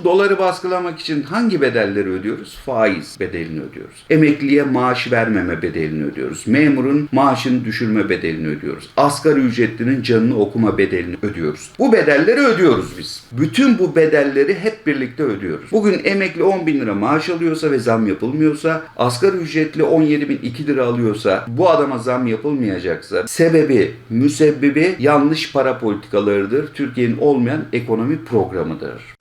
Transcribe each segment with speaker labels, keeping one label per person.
Speaker 1: bu doları baskılamak için hangi bedelleri ödüyoruz? Faiz bedelini ödüyoruz. Emekliye maaş vermeme bedelini ödüyoruz. Memurun maaşını düşürme bedelini ödüyoruz. Asgari ücretlinin canını okuma bedelini ödüyoruz. Bu bedelleri ödüyoruz biz. Bütün bu bedelleri hep birlikte ödüyoruz. Bugün emekli 10 bin lira maaş alıyorsa ve zam yapılmıyorsa, asgari ücretli 17 bin 2 lira alıyorsa, bu adama zam yapılmayacaksa, sebebi, müsebbibi yanlış para politikalarıdır. Türkiye'nin olmayan ekonomi programıdır.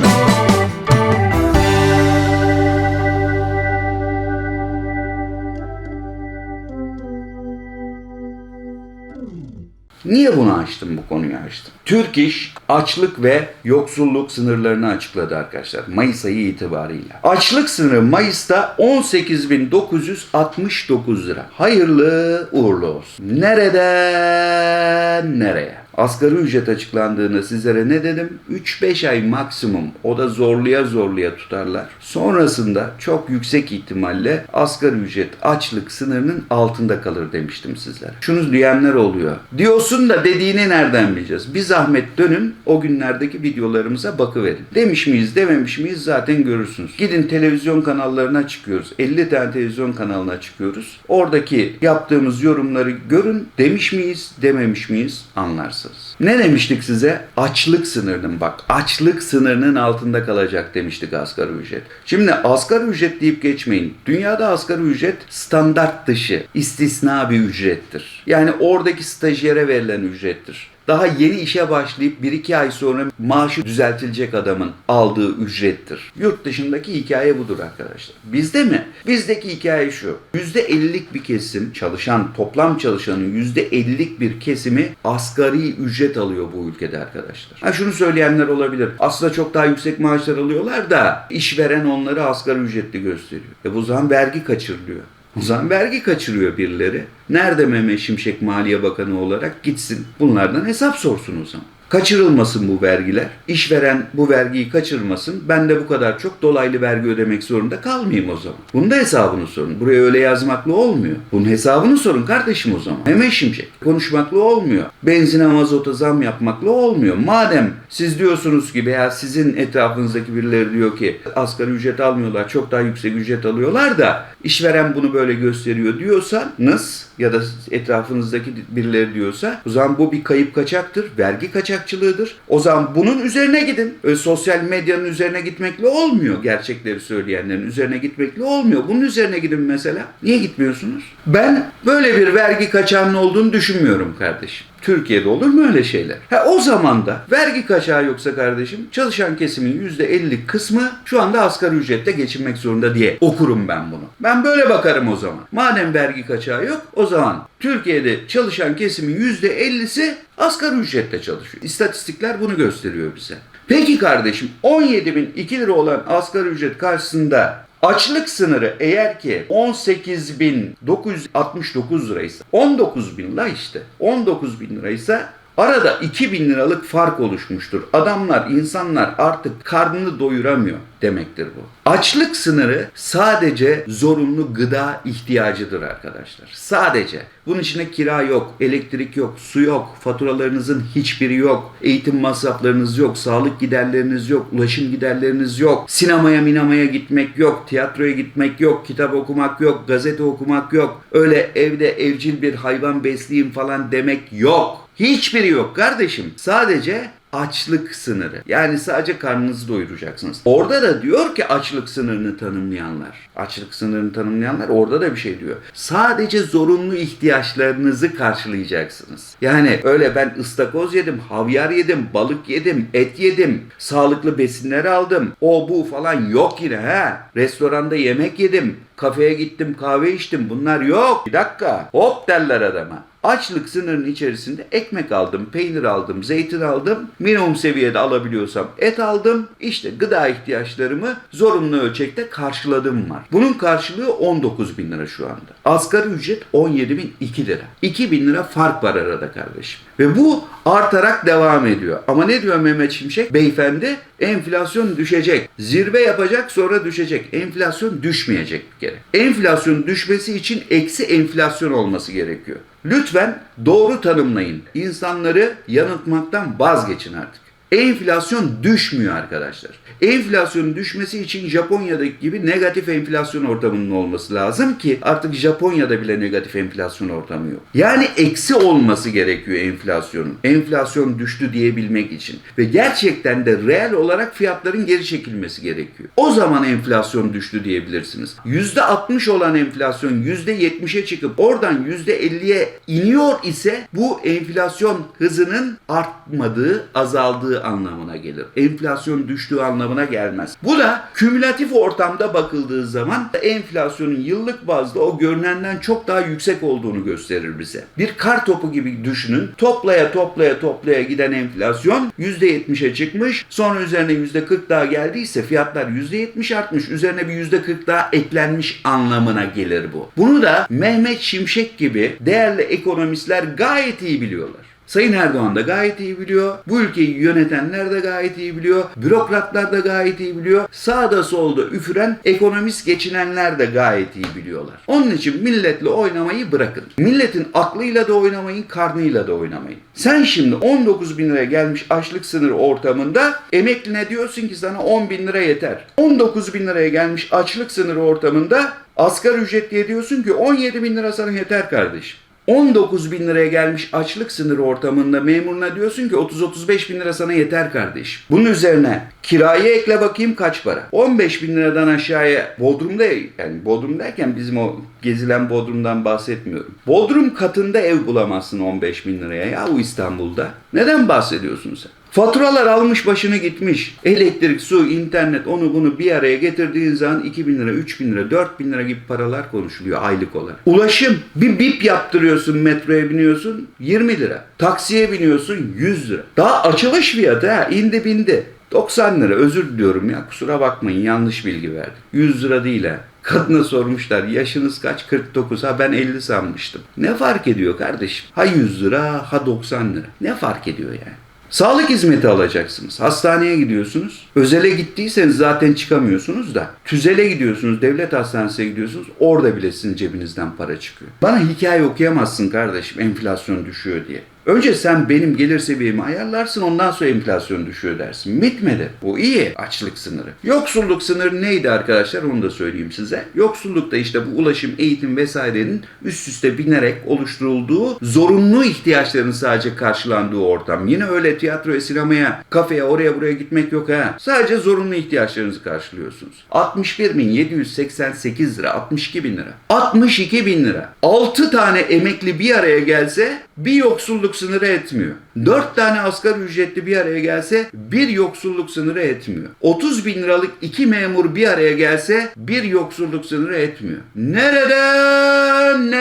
Speaker 1: Niye bunu açtım bu konuyu açtım? Türk İş açlık ve yoksulluk sınırlarını açıkladı arkadaşlar Mayıs ayı itibariyle. Açlık sınırı Mayıs'ta 18.969 lira. Hayırlı uğurlu olsun. Nereden nereye? Asgari ücret açıklandığında sizlere ne dedim? 3-5 ay maksimum. O da zorluya zorluya tutarlar. Sonrasında çok yüksek ihtimalle asgari ücret açlık sınırının altında kalır demiştim sizlere. Şunu diyenler oluyor. Diyorsun da dediğini nereden bileceğiz? Bir zahmet dönün o günlerdeki videolarımıza bakıverin. Demiş miyiz dememiş miyiz zaten görürsünüz. Gidin televizyon kanallarına çıkıyoruz. 50 tane televizyon kanalına çıkıyoruz. Oradaki yaptığımız yorumları görün. Demiş miyiz dememiş miyiz anlarsınız. Ne demiştik size? Açlık sınırının bak açlık sınırının altında kalacak demiştik asgari ücret. Şimdi asgari ücret deyip geçmeyin. Dünyada asgari ücret standart dışı, istisna bir ücrettir. Yani oradaki stajyere verilen ücrettir. Daha yeni işe başlayıp 1-2 ay sonra maaşı düzeltilecek adamın aldığı ücrettir. Yurt dışındaki hikaye budur arkadaşlar. Bizde mi? Bizdeki hikaye şu. %50'lik bir kesim çalışan, toplam çalışanın %50'lik bir kesimi asgari ücret alıyor bu ülkede arkadaşlar. Ha şunu söyleyenler olabilir. Aslında çok daha yüksek maaşlar alıyorlar da işveren onları asgari ücretli gösteriyor. E bu zaman vergi kaçırılıyor. O zaman vergi kaçırıyor birileri. Nerede Mehmet Şimşek Maliye Bakanı olarak gitsin bunlardan hesap sorsun o zaman. Kaçırılmasın bu vergiler. İşveren bu vergiyi kaçırmasın. Ben de bu kadar çok dolaylı vergi ödemek zorunda kalmayayım o zaman. Bunun da hesabını sorun. Buraya öyle yazmakla olmuyor. Bunun hesabını sorun kardeşim o zaman. Mehmet Şimşek. Konuşmakla olmuyor. Benzine mazota zam yapmakla olmuyor. Madem siz diyorsunuz ki veya sizin etrafınızdaki birileri diyor ki asgari ücret almıyorlar, çok daha yüksek ücret alıyorlar da işveren bunu böyle gösteriyor diyorsanız ya da etrafınızdaki birileri diyorsa o zaman bu bir kayıp kaçaktır, vergi kaçakçılığıdır. O zaman bunun üzerine gidin. Öyle sosyal medyanın üzerine gitmekle olmuyor gerçekleri söyleyenlerin üzerine gitmekle olmuyor. Bunun üzerine gidin mesela. Niye gitmiyorsunuz? Ben böyle bir vergi kaçağının olduğunu düşünmüyorum kardeşim. Türkiye'de olur mu öyle şeyler? Ha o zaman da vergi kaçağı yoksa kardeşim çalışan kesimin %50 kısmı şu anda asgari ücretle geçinmek zorunda diye okurum ben bunu. Ben böyle bakarım o zaman. Madem vergi kaçağı yok o zaman Türkiye'de çalışan kesimin %50'si asgari ücretle çalışıyor. İstatistikler bunu gösteriyor bize. Peki kardeşim 17.002 lira olan asgari ücret karşısında Açlık sınırı eğer ki 18.969 liraysa 19 bin lira işte 19 bin liraysa arada 2 bin liralık fark oluşmuştur. Adamlar, insanlar artık karnını doyuramıyor demektir bu. Açlık sınırı sadece zorunlu gıda ihtiyacıdır arkadaşlar. Sadece. Bunun içinde kira yok, elektrik yok, su yok, faturalarınızın hiçbiri yok, eğitim masraflarınız yok, sağlık giderleriniz yok, ulaşım giderleriniz yok, sinemaya minamaya gitmek yok, tiyatroya gitmek yok, kitap okumak yok, gazete okumak yok, öyle evde evcil bir hayvan besleyeyim falan demek yok. Hiçbiri yok kardeşim. Sadece açlık sınırı. Yani sadece karnınızı doyuracaksınız. Orada da diyor ki açlık sınırını tanımlayanlar. Açlık sınırını tanımlayanlar orada da bir şey diyor. Sadece zorunlu ihtiyaçlarınızı karşılayacaksınız. Yani öyle ben ıstakoz yedim, havyar yedim, balık yedim, et yedim, sağlıklı besinler aldım. O bu falan yok yine ha. Restoranda yemek yedim, kafeye gittim, kahve içtim. Bunlar yok. Bir dakika. Hop derler adama. Açlık sınırının içerisinde ekmek aldım, peynir aldım, zeytin aldım. Minimum seviyede alabiliyorsam et aldım. İşte gıda ihtiyaçlarımı zorunlu ölçekte karşıladım var. Bunun karşılığı 19 bin lira şu anda. Asgari ücret 17 bin 2 lira. 2 bin lira fark var arada kardeşim. Ve bu artarak devam ediyor. Ama ne diyor Mehmet Şimşek? Beyefendi enflasyon düşecek. Zirve yapacak sonra düşecek. Enflasyon düşmeyecek bir kere. Enflasyon düşmesi için eksi enflasyon olması gerekiyor. Lütfen doğru tanımlayın. İnsanları yanıltmaktan vazgeçin artık. Enflasyon düşmüyor arkadaşlar. Enflasyonun düşmesi için Japonya'daki gibi negatif enflasyon ortamının olması lazım ki artık Japonya'da bile negatif enflasyon ortamı yok. Yani eksi olması gerekiyor enflasyonun. Enflasyon düştü diyebilmek için. Ve gerçekten de reel olarak fiyatların geri çekilmesi gerekiyor. O zaman enflasyon düştü diyebilirsiniz. %60 olan enflasyon %70'e çıkıp oradan %50'ye iniyor ise bu enflasyon hızının artmadığı, azaldığı anlamına gelir. Enflasyon düştüğü anlamına gelmez. Bu da kümülatif ortamda bakıldığı zaman enflasyonun yıllık bazda o görünenden çok daha yüksek olduğunu gösterir bize. Bir kar topu gibi düşünün. Toplaya toplaya toplaya giden enflasyon %70'e çıkmış. Sonra üzerine %40 daha geldiyse fiyatlar %70 artmış. Üzerine bir %40 daha eklenmiş anlamına gelir bu. Bunu da Mehmet Şimşek gibi değerli ekonomistler gayet iyi biliyorlar. Sayın Erdoğan da gayet iyi biliyor. Bu ülkeyi yönetenler de gayet iyi biliyor. Bürokratlar da gayet iyi biliyor. Sağda solda üfüren ekonomist geçinenler de gayet iyi biliyorlar. Onun için milletle oynamayı bırakın. Milletin aklıyla da oynamayın, karnıyla da oynamayın. Sen şimdi 19 bin liraya gelmiş açlık sınırı ortamında emekline diyorsun ki sana 10 bin lira yeter. 19 bin liraya gelmiş açlık sınırı ortamında asgari ücret diye diyorsun ki 17 bin lira sana yeter kardeşim. 19 bin liraya gelmiş açlık sınırı ortamında memuruna diyorsun ki 30-35 bin lira sana yeter kardeşim. Bunun üzerine kirayı ekle bakayım kaç para? 15 bin liradan aşağıya Bodrum'da yani Bodrum derken bizim o gezilen Bodrum'dan bahsetmiyorum. Bodrum katında ev bulamazsın 15 bin liraya ya bu İstanbul'da. Neden bahsediyorsun sen? Faturalar almış başını gitmiş. Elektrik, su, internet onu bunu bir araya getirdiğin zaman 2 bin lira, 3 bin lira, 4 bin lira gibi paralar konuşuluyor aylık olarak. Ulaşım bir bip yaptırıyorsun metroya biniyorsun 20 lira. Taksiye biniyorsun 100 lira. Daha açılış fiyatı ha indi bindi. 90 lira özür diliyorum ya kusura bakmayın yanlış bilgi verdim. 100 lira değil ha. Kadına sormuşlar yaşınız kaç? 49. Ha ben 50 sanmıştım. Ne fark ediyor kardeşim? Ha 100 lira ha 90 lira. Ne fark ediyor yani? Sağlık hizmeti alacaksınız. Hastaneye gidiyorsunuz. Özele gittiyseniz zaten çıkamıyorsunuz da. Tüzele gidiyorsunuz, devlet hastanesine gidiyorsunuz. Orada bile sizin cebinizden para çıkıyor. Bana hikaye okuyamazsın kardeşim enflasyon düşüyor diye. Önce sen benim gelir seviyemi ayarlarsın ondan sonra enflasyon düşüyor dersin. Bitmedi. Bu iyi. Açlık sınırı. Yoksulluk sınırı neydi arkadaşlar onu da söyleyeyim size. Yoksullukta işte bu ulaşım, eğitim vesairenin üst üste binerek oluşturulduğu zorunlu ihtiyaçların sadece karşılandığı ortam. Yine öyle tiyatroya, sinemaya, kafeye, oraya buraya gitmek yok ha. Sadece zorunlu ihtiyaçlarınızı karşılıyorsunuz. 61.788 lira, 62 bin lira. 62 bin lira. 6 tane emekli bir araya gelse bir yoksulluk sınırı etmiyor. 4 tane asgari ücretli bir araya gelse bir yoksulluk sınırı etmiyor. 30 bin liralık iki memur bir araya gelse bir yoksulluk sınırı etmiyor. Nereden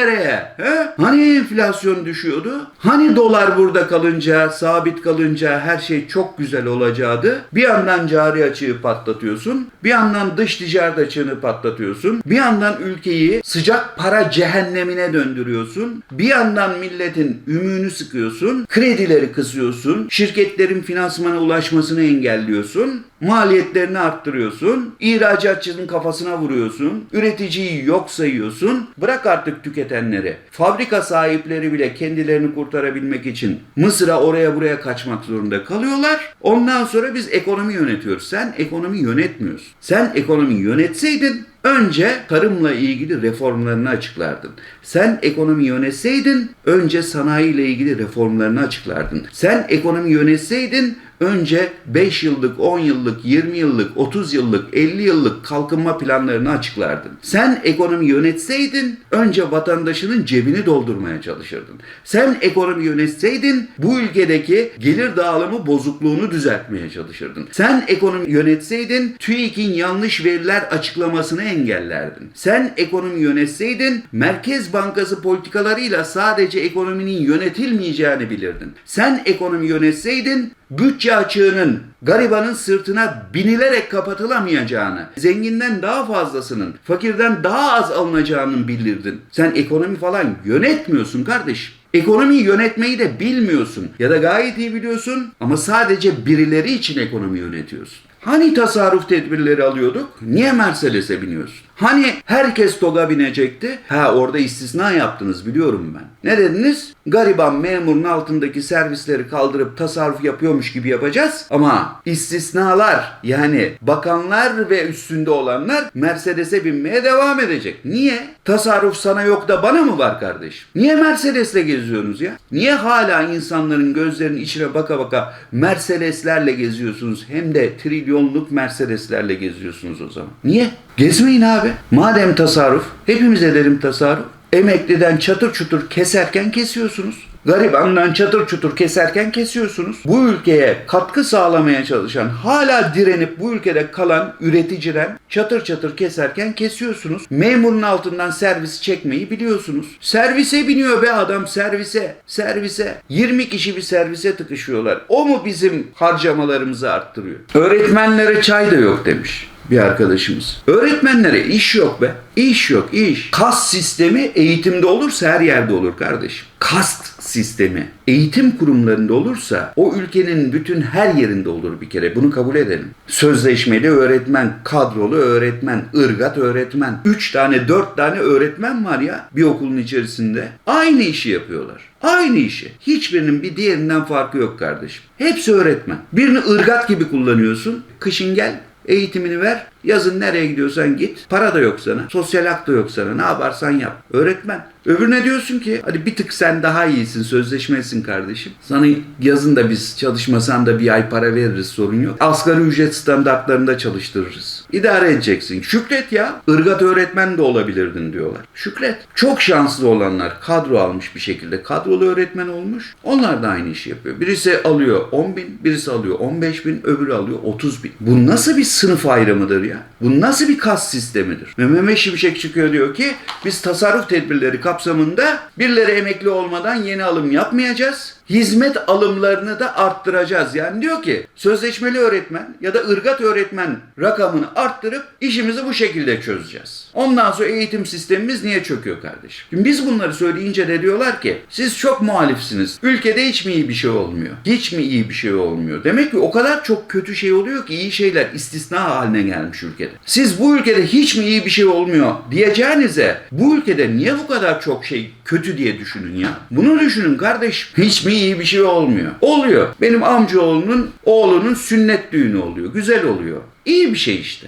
Speaker 1: nereye? He? Hani enflasyon düşüyordu? Hani dolar burada kalınca, sabit kalınca her şey çok güzel olacaktı? Bir yandan cari açığı patlatıyorsun, bir yandan dış ticaret açığını patlatıyorsun, bir yandan ülkeyi sıcak para cehennemine döndürüyorsun, bir yandan milletin ümüğünü sıkıyorsun, kredileri kısıyorsun, şirketlerin finansmana ulaşmasını engelliyorsun, maliyetlerini arttırıyorsun, ihracatçının kafasına vuruyorsun, üreticiyi yok sayıyorsun, bırak artık tüketenleri. Fabrika sahipleri bile kendilerini kurtarabilmek için Mısır'a oraya buraya kaçmak zorunda kalıyorlar. Ondan sonra biz ekonomi yönetiyoruz. Sen ekonomi yönetmiyorsun. Sen ekonomi yönetseydin Önce tarımla ilgili reformlarını açıklardın. Sen ekonomi yönetseydin önce sanayi ile ilgili reformlarını açıklardın. Sen ekonomi yönetseydin önce 5 yıllık, 10 yıllık, 20 yıllık, 30 yıllık, 50 yıllık kalkınma planlarını açıklardın. Sen ekonomi yönetseydin önce vatandaşının cebini doldurmaya çalışırdın. Sen ekonomi yönetseydin bu ülkedeki gelir dağılımı bozukluğunu düzeltmeye çalışırdın. Sen ekonomi yönetseydin TÜİK'in yanlış veriler açıklamasını engellerdin. Sen ekonomi yönetseydin Merkez Bankası politikalarıyla sadece ekonominin yönetilmeyeceğini bilirdin. Sen ekonomi yönetseydin bütçe açığının garibanın sırtına binilerek kapatılamayacağını, zenginden daha fazlasının, fakirden daha az alınacağını bilirdin. Sen ekonomi falan yönetmiyorsun kardeşim. Ekonomiyi yönetmeyi de bilmiyorsun ya da gayet iyi biliyorsun ama sadece birileri için ekonomi yönetiyorsun. Hani tasarruf tedbirleri alıyorduk? Niye Mercedes'e biniyorsun? Hani herkes TOG'a binecekti? Ha orada istisna yaptınız biliyorum ben. Ne dediniz? Gariban memurun altındaki servisleri kaldırıp tasarruf yapıyormuş gibi yapacağız. Ama istisnalar yani bakanlar ve üstünde olanlar Mercedes'e binmeye devam edecek. Niye? Tasarruf sana yok da bana mı var kardeşim? Niye Mercedes'le geziyorsunuz ya? Niye hala insanların gözlerinin içine baka baka Mercedes'lerle geziyorsunuz? Hem de trilyonluk Mercedes'lerle geziyorsunuz o zaman. Niye? Gezmeyin abi. Madem tasarruf, hepimiz edelim tasarruf. Emekliden çatır çutur keserken kesiyorsunuz. Garibandan çatır çutur keserken kesiyorsunuz. Bu ülkeye katkı sağlamaya çalışan, hala direnip bu ülkede kalan üreticiden çatır çatır keserken kesiyorsunuz. Memurun altından servis çekmeyi biliyorsunuz. Servise biniyor be adam servise. Servise. 20 kişi bir servise tıkışıyorlar. O mu bizim harcamalarımızı arttırıyor? Öğretmenlere çay da yok demiş bir arkadaşımız. Öğretmenlere iş yok be. İş yok, iş. Kas sistemi eğitimde olursa her yerde olur kardeşim. Kast sistemi eğitim kurumlarında olursa o ülkenin bütün her yerinde olur bir kere. Bunu kabul edelim. Sözleşmeli öğretmen, kadrolu öğretmen, ırgat öğretmen. Üç tane, dört tane öğretmen var ya bir okulun içerisinde. Aynı işi yapıyorlar. Aynı işi. Hiçbirinin bir diğerinden farkı yok kardeşim. Hepsi öğretmen. Birini ırgat gibi kullanıyorsun. Kışın gel, Eğitimini ver. Yazın nereye gidiyorsan git. Para da yok sana. Sosyal hak da yok sana. Ne yaparsan yap. Öğretmen. Öbürüne diyorsun ki hadi bir tık sen daha iyisin. Sözleşmelisin kardeşim. Sana yazın da biz çalışmasan da bir ay para veririz sorun yok. Asgari ücret standartlarında çalıştırırız. İdare edeceksin. Şükret ya. Irgat öğretmen de olabilirdin diyorlar. Şükret. Çok şanslı olanlar kadro almış bir şekilde. Kadrolu öğretmen olmuş. Onlar da aynı işi yapıyor. Birisi alıyor 10 bin, birisi alıyor 15 bin, öbürü alıyor 30 bin. Bu nasıl bir sınıf ayrımıdır ya? Bu nasıl bir kas sistemidir? Ve Mehmet Şimşek çıkıyor diyor ki biz tasarruf tedbirleri kapsamında birileri emekli olmadan yeni alım yapmayacağız. Hizmet alımlarını da arttıracağız. Yani diyor ki sözleşmeli öğretmen ya da ırgat öğretmen rakamını arttırıp işimizi bu şekilde çözeceğiz. Ondan sonra eğitim sistemimiz niye çöküyor kardeşim? Şimdi biz bunları söyleyince de diyorlar ki siz çok muhalifsiniz. Ülkede hiç mi iyi bir şey olmuyor? Hiç mi iyi bir şey olmuyor? Demek ki o kadar çok kötü şey oluyor ki iyi şeyler istisna haline gelmiş ülkede. Siz bu ülkede hiç mi iyi bir şey olmuyor diyeceğinize bu ülkede niye bu kadar çok şey kötü diye düşünün ya. Bunu düşünün kardeş. Hiç mi iyi bir şey olmuyor? Oluyor. Benim amcaoğlunun oğlunun sünnet düğünü oluyor. Güzel oluyor. İyi bir şey işte.